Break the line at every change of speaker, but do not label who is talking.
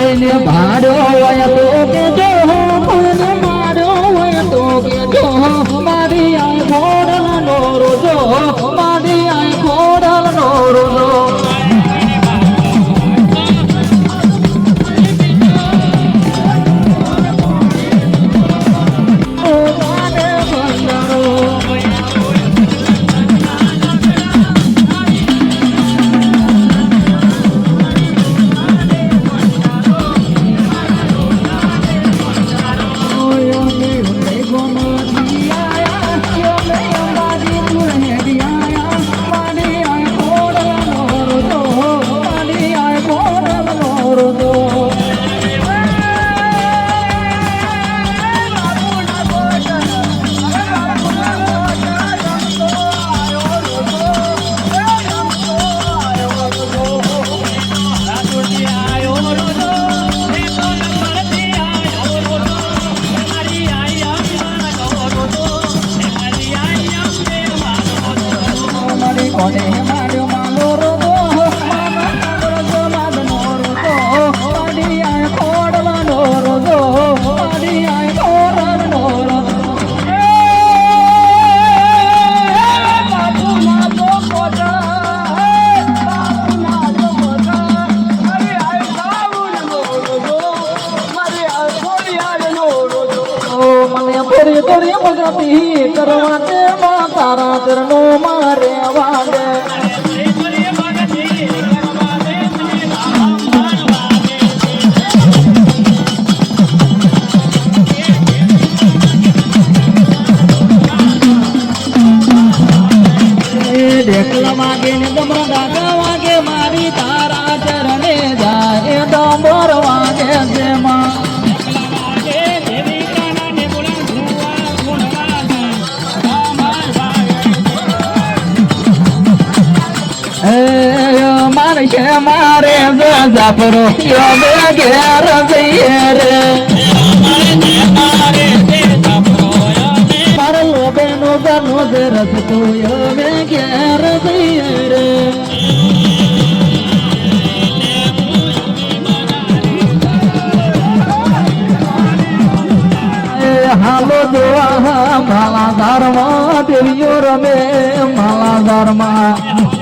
કોઈને ભાડ્યો હોય તો કે જો કોઈને માર્યો હોય તો કે જો મારી આય ખોડલનો રોજો કરવા દે તારા ચરણો મારે વાગે ઢેકલા વાગે ને ડમરા ડાગા વાગે, મારી તારા ચરણે જાય ડમર વાગે જેમાં. માં મારે છે મે ઘેર જઈએ રે. મારે લોબે નો ગનો જોવા માલા ધારમાં દેવીઓ રમે માલા ધારમાં.